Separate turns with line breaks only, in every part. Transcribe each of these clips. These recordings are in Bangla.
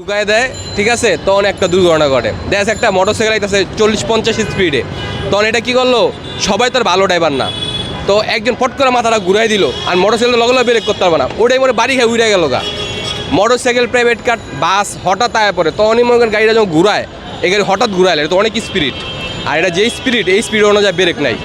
ঢুকায় দেয়, ঠিক আছে? তখন একটা দুর্ঘটনা ঘটে। দেখ, একটা মোটর সাইকেল আইতেছে চল্লিশ পঞ্চাশ স্পিডে তখন এটা কি করল? সবাই তার ভালো ড্রাইভার না। তো একজন ফট করে মাথাটা ঘুরাই দিল, আর মোটর সাইকেল লগে ব্রেক করতে পারবে না। ওটাই মনে বাড়ি খেয়ে উড়ে গেল গা। Motorcycle private car bus হঠাৎ আয়া পড়ে। তখনই মনে করেন গাড়িটা যখন ঘুরায়, এই গাড়ি হঠাৎ ঘুরাইলে তো অনেক স্পিরিট আর এটা যেই স্পিরিট এই স্পিড অনুযায়ী ব্রেক নাই।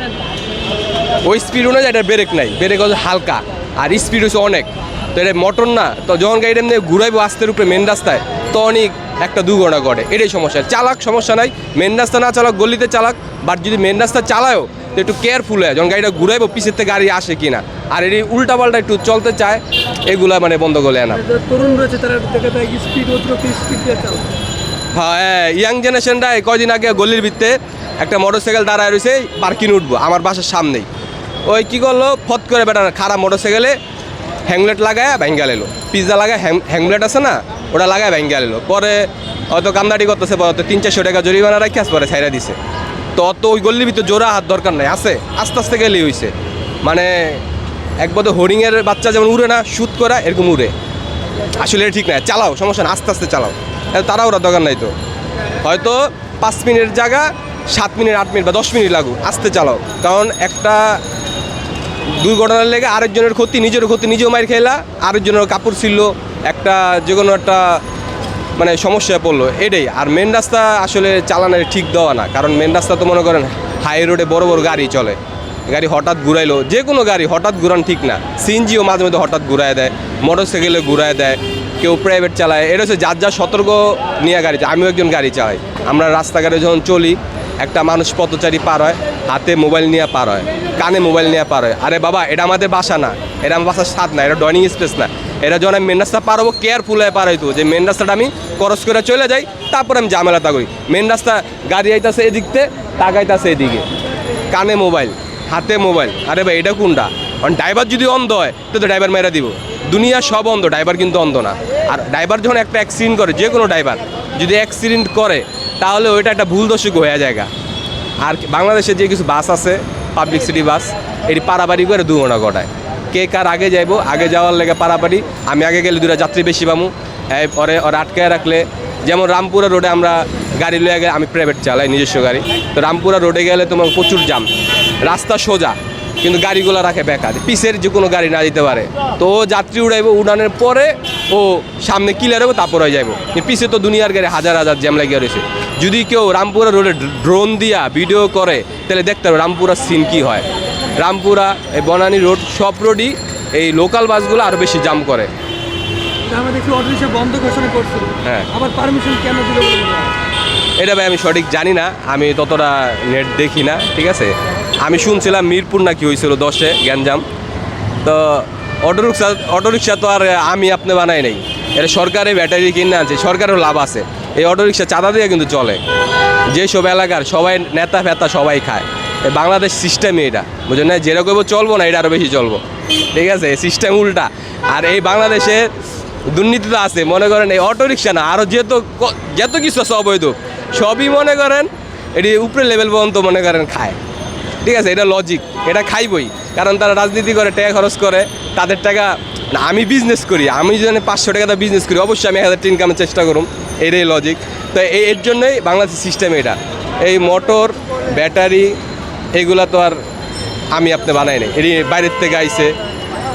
ওই স্পিড অনুযায়ী এটা ব্রেক নাই। ব্রেক হচ্ছে হালকা, আর স্পিড হচ্ছে অনেক। তো এটা মোটর না। তো যখন গাড়িটা এমনি ঘুরাইবো আস্তের উপরে মেন রাস্তায় তখনই একটা দুর্ঘটনা ঘটে। এটাই সমস্যা। চালাক সমস্যা নাই। মেন রাস্তা না চালাক গলিতে চালাক বাট যদি মেন রাস্তা চালায়ও তো একটু কেয়ারফুল হয় যখন গাড়িটা ঘুরাইবো পিছের থেকে গাড়ি আসে কি না আর এটি উল্টা পাল্টা একটু চলতে চায় এগুলা মানে বন্ধ করে আনা।
তরুণ রয়েছে তারা
হ্যাঁ ইয়াং জেনারেশনটা এই কয়দিন আগে গলির ভিত্তে একটা মোটর সাইকেল দাঁড়ায় রয়েছে পার্কিং উঠবো আমার বাসার সামনেই। ওই কী করল? ফট করে বেটা খারাপ মোটর সাইকেলে হ্যাংলেট লাগায় ভ্যাঙ্গা এলো পিৎজা লাগায় হ্যাংলেট আছে না, ওটা লাগায় ভ্যাঙ্গা এলো পরে হয়তো কামদাটি করতেছে হয়তো তিন, চারশো টাকা জরিমানা রাখি পরে ছাইরা দিছে। তো অত ওই গল্লির ভিতরে জোড়া হাত দরকার নাই, আছে? আস্তে আস্তে গেলেই হইছে। মানে একবারে হরিংয়ের বাচ্চা যেমন উড়ে না শুট করা এরকম উড়ে। আসলে ঠিক না, চালাও, সমস্যা না, আস্তে আস্তে চালাও। তারা ওরা দরকার নাই তো। হয়তো পাঁচ মিনিটের জায়গা সাত মিনিট, আট মিনিট বা দশ মিনিট লাগুক, আস্তে চালাও। কারণ একটা দুর্ঘটনার লেগে আরেকজনের ক্ষতি নিজেরও ক্ষতি, নিজেও মার খেলা আরেকজনের কাপড় ছিল একটা যে কোনো একটা মানে সমস্যায় পড়ল, এটাই। আর মেন রাস্তা আসলে চালানোর ঠিক দেওয়া না, কারণ মেন রাস্তা তো মনে করেন হাই রোডে বড় বড় গাড়ি চলে। গাড়ি হঠাৎ ঘুরাইলো, যে কোনো গাড়ি হঠাৎ ঘুরান ঠিক না। সিএনজিও মাঝে মধ্যে হঠাৎ ঘুরায় দেয় মোটর সাইকেলে ঘুরায় দেয়, কেউ প্রাইভেট চালায়। এটা হচ্ছে যার যা সতর্ক নিয়ে গাড়ি। আমিও একজন গাড়ি চালাই। আমরা রাস্তাঘাটে যখন চলি একটা মানুষ পথচারী পার হয়, হাতে মোবাইল নিয়ে পার হয়, কানে মোবাইল নিয়ে পার হয়। আরে বাবা, এটা আমাদের বাসা না, এটা আমার বাসার স্বাদ না, এটা ডাইনিং স্পেস না। এটা যখন আমি মেন রাস্তা পার হব কেয়ারফুল হয়ে পার হইতো যে মেন রাস্তাটা আমি ক্রস করে চলে যাই, তারপর আমি ঝামেলাটা করি। মেন রাস্তা গাড়ি আইতাছে এদিকতে তাকাইতাছে এদিকে। কানে মোবাইল, হাতে মোবাইল। আরে ভাই, এটা কোনটা? কারণ ড্রাইভার যদি অন্ধ হয়, তো তো ড্রাইভার মেরে দিব। দুনিয়া সব অন্ধ ড্রাইভার কিন্তু অন্ধ না। আর ড্রাইভার যখন একটা অ্যাক্সিডেন্ট করে যে কোনো ড্রাইভার যদি অ্যাক্সিডেন্ট করে তাহলে ওইটা একটা ভুল দোষক হয়ে যায় আর বাংলাদেশে যে কিছু বাস আছে পাবলিক সিটি বাস, এটি পারাবাড়ি করে দুর্ঘটনা ঘটায় কে কার আগে যাইবো, আগে যাওয়ার লেগে পারাপারি, আমি আগে গেলে দুটা যাত্রী বেশি পামু। পরে ওরা আটকায় রাখলে, যেমন রামপুরা রোডে আমরা গাড়ি লয়ে গেলে আমি প্রাইভেট চালাই, নিজস্ব গাড়ি। তো রামপুরা রোডে গেলে তোমার প্রচুর জাম রাস্তা সোজা। কিন্তু গাড়িগুলো রাখে বেকার। পিসের যে কোনো গাড়ি না দিতে পারে। তো ও যাত্রী উড়াইবো উড়ানোর পরে ও সামনে ক্লিয়ার হবে তারপর হয়ে যাব পিসে তো দুনিয়ার গাড়ি হাজার হাজার জ্যাম লাগিয়ে রয়েছে। যদি কেউ রামপুরা রোডে ড্রোন দিয়া ভিডিও করে তাহলে দেখতে হবে রামপুরার সিন কী হয়। রামপুরা এই বনানী রোড সব রোডই এই লোকাল বাসগুলো আরও বেশি জাম করে।
আমরা দেখছি অটো রিক্সা বন্ধ ঘোষণা করছে। আবার পারমিশন কেন দিল বলে হয়?
এটা ভাই আমি সঠিক জানি না আমি ততটা নেট দেখি না ঠিক আছে? আমি শুনছিলাম মিরপুর নাকি হয়েছিল দশে গ্যাঞ্জাম। তো অটোরিক্সা অটোরিক্সা তো আর আমি আপনি বানাই নাই। এটা সরকারে ব্যাটারি কিনে আনছে সরকারের লাভ আছে। এই অটোরিক্সা চাঁদা দিয়ে কিন্তু চলে। যেসব এলাকার সবাই নেতা ফেতা সবাই খায়। এই বাংলাদেশ সিস্টেমই এটা। বুঝলেন না? যেরকম চলবো না, এটা আরও বেশি চলবো। ঠিক আছে? সিস্টেম উল্টা। আর এই বাংলাদেশে দুর্নীতি তো আছে, মনে করেন এই অটোরিক্সা না আরও যেহেতু ক- যত কিছু আছে অবৈধ, সবই মনে করেন এটি উপরে লেভেল পর্যন্ত মনে করেন খায়। ঠিক আছে, এটা লজিক এটা খাইবই। কারণ তারা রাজনীতি করে, টাকা খরচ করে, তাদের টাকা, না, আমি বিজনেস করি, আমি যদি পাঁচশো টাকা বিজনেস করি, অবশ্যই আমি এক হাজার ইনকামের চেষ্টা করুন এটাই লজিক তো এই এর জন্যই বাংলাদেশের সিস্টেম এটা। এই মোটর ব্যাটারি এগুলা তো আর আমি আপনি বানাই নাই। এটি বাইরের থেকে আইছে,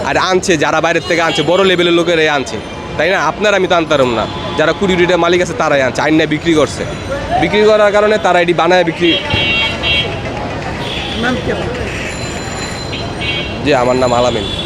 আর আনছে, যারা বাইরের থেকে আনছে, বড় লেভেলের লোকেরাই আনছে। তাই না? আপনার আমি তো আনতারম না। যারা কুড়ি কোটিটা মালিক আছে, তারাই আনছে, আইন বিক্রি করছে। বিক্রি করার কারণে তারা এটি বানায়, বিক্রি যে আমার নাম আলামিন।